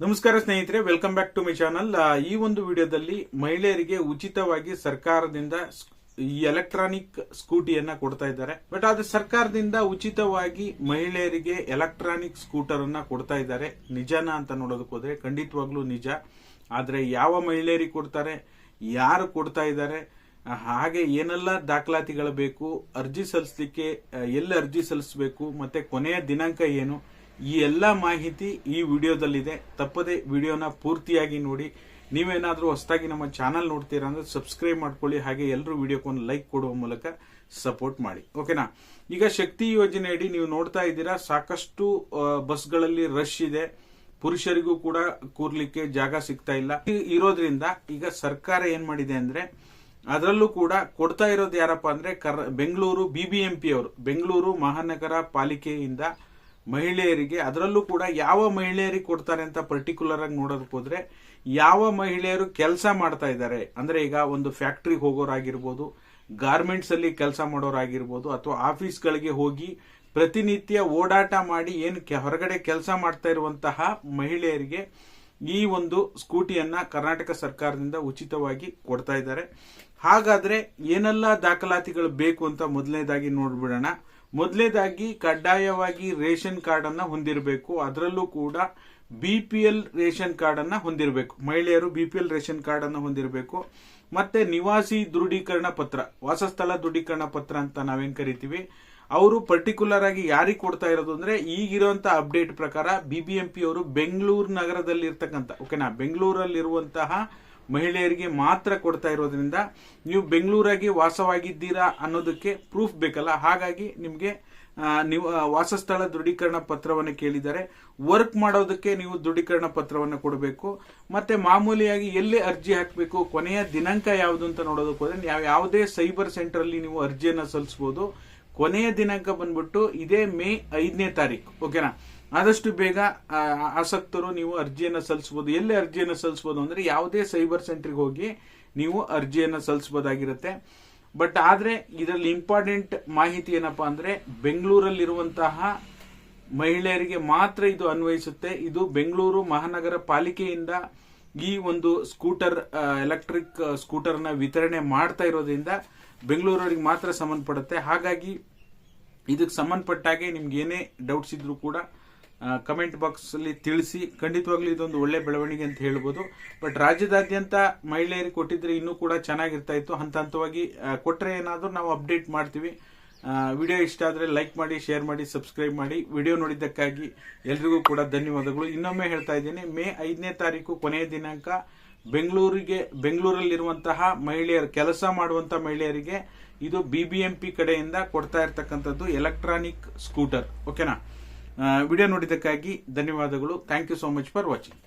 ನಮಸ್ಕಾರ ಸ್ನೇಹಿತರೆ welcome back to my channel ಈ ಒಂದು ವಿಡಿಯೋದಲ್ಲಿ ಮಹಿಳೆಯರಿಗೆ ಉಚಿತವಾಗಿ ಸರ್ಕಾರದಿಂದ ಈ ಎಲೆಕ್ಟ್ರಾನಿಕ್ ಸ್ಕೂಟಿಯನ್ನ ಕೊಡ್ತಾ ಇದ್ದಾರೆ. ಬಟ್ ಆದ್ರೆ ಸರ್ಕಾರದಿಂದ ಉಚಿತವಾಗಿ ಮಹಿಳೆಯರಿಗೆ ಎಲೆಕ್ಟ್ರಾನಿಕ್ ಸ್ಕೂಟರ್ ಅನ್ನ ಕೊಡ್ತಾ ಇದ್ದಾರೆ. ನಿಜನಾ ಅಂತ ನೋಡೋದಕ್ಕೆ ಹೋದ್ರೆ ಖಂಡಿತವಾಗ್ಲೂ ನಿಜ. ಆದ್ರೆ ಯಾವ ಮಹಿಳೆಯರಿಗೆ ಕೊಡ್ತಾರೆ, ಯಾರು ಕೊಡ್ತಾ ಇದ್ದಾರೆ, ಹಾಗೆ ಏನೆಲ್ಲ ದಾಖಲಾತಿಗಳು ಬೇಕು, ಅರ್ಜಿ ಸಲ್ಲಿಸಲಿಕ್ಕೆ ಎಲ್ಲಿ ಅರ್ಜಿ ಸಲ್ಲಿಸಬೇಕು, ಮತ್ತೆ ಕೊನೆಯ ದಿನಾಂಕ ಏನು ಈ ಎಲ್ಲ ಮಾಹಿತಿ ಈ ವಿಡಿಯೋದಲ್ಲಿದೆ. ತಪ್ಪದೆ ವಿಡಿಯೋನ ಪೂರ್ತಿಯಾಗಿ ನೋಡಿ. ನೀವೇನಾದರೂ ಹೊಸದಾಗಿ ನಮ್ಮ ಚಾನಲ್ ನೋಡ್ತೀರಾ ಅಂದರೆ ಸಬ್ಸ್ಕ್ರೈಬ್ ಮಾಡ್ಕೊಳ್ಳಿ. ಹಾಗೆ ಎಲ್ಲರೂ ವಿಡಿಯೋಕ್ಕೊಂದು ಲೈಕ್ ಕೊಡುವ ಮೂಲಕ ಸಪೋರ್ಟ್ ಮಾಡಿ. ಓಕೆನಾ? ಈಗ ಶಕ್ತಿ ಯೋಜನೆ ಅಡಿ ನೀವು ನೋಡ್ತಾ ಇದ್ದೀರಾ, ಸಾಕಷ್ಟು ಬಸ್ಗಳಲ್ಲಿ ರಶ್ ಇದೆ. ಪುರುಷರಿಗೂ ಕೂಡ ಕೂರ್ಲಿಕ್ಕೆ ಜಾಗ ಸಿಗ್ತಾ ಇಲ್ಲ. ಇರೋದ್ರಿಂದ ಈಗ ಸರ್ಕಾರ ಏನ್ ಮಾಡಿದೆ ಅಂದ್ರೆ, ಅದರಲ್ಲೂ ಕೂಡ ಕೊಡ್ತಾ ಇರೋದು ಯಾರಪ್ಪ ಅಂದ್ರೆ ಕರ್, ಬೆಂಗಳೂರು ಬಿಬಿಎಂಪಿ ಅವರು. ಬೆಂಗಳೂರು ಮಹಾನಗರ ಪಾಲಿಕೆಯಿಂದ ಮಹಿಳೆಯರಿಗೆ, ಅದರಲ್ಲೂ ಕೂಡ ಯಾವ ಮಹಿಳೆಯರಿಗೆ ಕೊಡ್ತಾರೆ ಅಂತ ಪರ್ಟಿಕ್ಯುಲರ್ ಆಗಿ ನೋಡೋದಕ್ಕೆ ಹೋದ್ರೆ, ಯಾವ ಮಹಿಳೆಯರು ಕೆಲಸ ಮಾಡ್ತಾ ಇದ್ದಾರೆ, ಅಂದ್ರೆ ಈಗ ಒಂದು ಫ್ಯಾಕ್ಟ್ರಿಗೆ ಹೋಗೋರಾಗಿರ್ಬೋದು ಗಾರ್ಮೆಂಟ್ಸ್ ಅಲ್ಲಿ ಕೆಲಸ ಮಾಡೋರಾಗಿರ್ಬೋದು, ಅಥವಾ ಆಫೀಸ್ಗಳಿಗೆ ಹೋಗಿ ಪ್ರತಿನಿತ್ಯ ಓಡಾಟ ಮಾಡಿ ಏನು ಹೊರಗಡೆ ಕೆಲಸ ಮಾಡ್ತಾ ಇರುವಂತಹ ಮಹಿಳೆಯರಿಗೆ ಈ ಒಂದು ಸ್ಕೂಟಿಯನ್ನ ಕರ್ನಾಟಕ ಸರ್ಕಾರದಿಂದ ಉಚಿತವಾಗಿ ಕೊಡ್ತಾ ಇದ್ದಾರೆ. ಹಾಗಾದ್ರೆ ಏನೆಲ್ಲ ದಾಖಲಾತಿಗಳು ಬೇಕು ಅಂತ ಮೊದಲನೇದಾಗಿ ನೋಡ್ಬಿಡೋಣ. ಮೊದಲನೇದಾಗಿ ಕಡ್ಡಾಯವಾಗಿ ರೇಷನ್ ಕಾರ್ಡ್ ಅನ್ನ ಹೊಂದಿರಬೇಕು. ಅದರಲ್ಲೂ ಕೂಡ B P L ration card ಅನ್ನ ಹೊಂದಿರಬೇಕು. ಮಹಿಳೆಯರು B P L ration card ಅನ್ನ ಹೊಂದಿರಬೇಕು. ಮತ್ತೆ ನಿವಾಸಿ ದೃಢೀಕರಣ ಪತ್ರ, ವಾಸಸ್ಥಳ ದೃಢೀಕರಣ ಪತ್ರ ಅಂತ ನಾವೇನ್ ಕರಿತೀವಿ, ಅವರು ಪರ್ಟಿಕ್ಯುಲರ್ ಆಗಿ ಯಾರಿಗೆ ಕೊಡ್ತಾ ಇರೋದು ಅಂದ್ರೆ ಈಗಿರುವಂತ ಅಪ್ಡೇಟ್ ಪ್ರಕಾರ ಬಿ ಬಿ ಅವರು ಬೆಂಗಳೂರು ನಗರದಲ್ಲಿ ಇರ್ತಕ್ಕಂಥ ಓಕೆನಾ, ಬೆಂಗಳೂರಲ್ಲಿರುವಂತಹ ಮಹಿಳೆಯರಿಗೆ ಮಾತ್ರ ಕೊಡ್ತಾ ಇರೋದ್ರಿಂದ ನೀವು ಬೆಂಗಳೂರಾಗಿ ವಾಸವಾಗಿದ್ದೀರಾ ಅನ್ನೋದಕ್ಕೆ ಪ್ರೂಫ್ ಬೇಕಲ್ಲ? ಹಾಗಾಗಿ ನಿಮಗೆ ನೀವು ವಾಸಸ್ಥಳ ದೃಢೀಕರಣ ಪತ್ರವನ್ನು ಕೇಳಿದ್ದಾರೆ. ವರ್ಕ್ ಮಾಡೋದಕ್ಕೆ ನೀವು ದೃಢೀಕರಣ ಪತ್ರವನ್ನು ಕೊಡಬೇಕು. ಮತ್ತೆ ಮಾಮೂಲಿಯಾಗಿ ಎಲ್ಲಿ ಅರ್ಜಿ ಹಾಕಬೇಕು, ಕೊನೆಯ ದಿನಾಂಕ ಯಾವುದು ಅಂತ ನೋಡೋದಕ್ಕೆ ಹೋದ್ರೆ ಯಾವ, ಯಾವುದೇ ಸೈಬರ್ ಸೆಂಟರಲ್ಲಿ ನೀವು ಅರ್ಜಿಯನ್ನು ಸಲ್ಲಿಸ್ಬೋದು. ಕೊನೆಯ ದಿನಾಂಕ ಬಂದ್ಬಿಟ್ಟು ಇದೇ ಮೇ ಐದನೇ ತಾರೀಕು ಓಕೆನಾ ಆದಷ್ಟು ಬೇಗ ಆಸಕ್ತರು ನೀವು ಅರ್ಜಿಯನ್ನು ಸಲ್ಲಿಸ್ಬೋದು. ಎಲ್ಲಿ ಅರ್ಜಿಯನ್ನು ಸಲ್ಲಿಸ್ಬೋದು ಅಂದರೆ ಯಾವುದೇ ಸೈಬರ್ ಸೆಂಟ್ರಿಗೆ ಹೋಗಿ ನೀವು ಅರ್ಜಿಯನ್ನು ಸಲ್ಲಿಸ್ಬೋದಾಗಿರುತ್ತೆ. ಬಟ್ ಆದರೆ ಇದರಲ್ಲಿ ಇಂಪಾರ್ಟೆಂಟ್ ಮಾಹಿತಿ ಏನಪ್ಪಾ ಅಂದರೆ ಬೆಂಗಳೂರಲ್ಲಿರುವಂತಹ ಮಹಿಳೆಯರಿಗೆ ಮಾತ್ರ ಇದು ಅನ್ವಯಿಸುತ್ತೆ. ಇದು ಬೆಂಗಳೂರು ಮಹಾನಗರ ಪಾಲಿಕೆಯಿಂದ ಈ ಒಂದು ಸ್ಕೂಟರ್ ಎಲೆಕ್ಟ್ರಿಕ್ ಸ್ಕೂಟರ್ನ ವಿತರಣೆ ಮಾಡ್ತಾ ಇರೋದ್ರಿಂದ ಬೆಂಗಳೂರವರಿಗೆ ಮಾತ್ರ ಸಂಬಂಧಪಡುತ್ತೆ. ಹಾಗಾಗಿ ಇದಕ್ಕೆ ಸಂಬಂಧಪಟ್ಟಾಗೆ ನಿಮ್ಗೆ ಏನೇ ಡೌಟ್ಸ್ ಇದ್ರೂ ಕೂಡ ಕಮೆಂಟ್ ಬಾಕ್ಸ್ ಅಲ್ಲಿ ತಿಳಿಸಿ. ಖಂಡಿತವಾಗ್ಲೂ ಇದೊಂದು ಒಳ್ಳೆ ಬೆಳವಣಿಗೆ ಅಂತ ಹೇಳ್ಬೋದು. ಬಟ್ ರಾಜ್ಯದಾದ್ಯಂತ ಮಹಿಳೆಯರಿಗೆ ಕೊಟ್ಟಿದ್ರೆ ಇನ್ನೂ ಕೂಡ ಚೆನ್ನಾಗಿರ್ತಾ ಇತ್ತು. ಹಂತ ಹಂತವಾಗಿ ಕೊಟ್ಟರೆ ಏನಾದರೂ ಏನಾದ್ರೂ ನಾವು ಅಪ್ಡೇಟ್ ಮಾಡ್ತೀವಿ. ವಿಡಿಯೋ ಇಷ್ಟ ಆದರೆ ಲೈಕ್ ಮಾಡಿ ಶೇರ್ ಮಾಡಿ ಸಬ್ಸ್ಕ್ರೈಬ್ ಮಾಡಿ. ವಿಡಿಯೋ ನೋಡಿದ್ದಕ್ಕಾಗಿ ಎಲ್ರಿಗೂ ಕೂಡ ಧನ್ಯವಾದಗಳು. ಇನ್ನೊಮ್ಮೆ ಹೇಳ್ತಾ ಇದ್ದೀನಿ, ಮೇ ಐದನೇ ತಾರೀಕು ಕೊನೆಯ ದಿನಾಂಕ ಬೆಂಗಳೂರಿಗೆ, ಬೆಂಗಳೂರಲ್ಲಿರುವಂತಹ ಮಹಿಳೆಯರ, ಕೆಲಸ ಮಾಡುವಂಥ ಮಹಿಳೆಯರಿಗೆ ಇದು ಬಿ ಬಿ ಎಂ ಪಿ ಕಡೆಯಿಂದ ಕೊಡ್ತಾ ಇರ್ತಕ್ಕಂಥದ್ದು ಎಲೆಕ್ಟ್ರಾನಿಕ್ ಸ್ಕೂಟರ್ ಓಕೆನಾ ವಿಡಿಯೋ ನೋಡಿದ್ದಕ್ಕಾಗಿ ಧನ್ಯವಾದಗಳು. Thank you so much for watching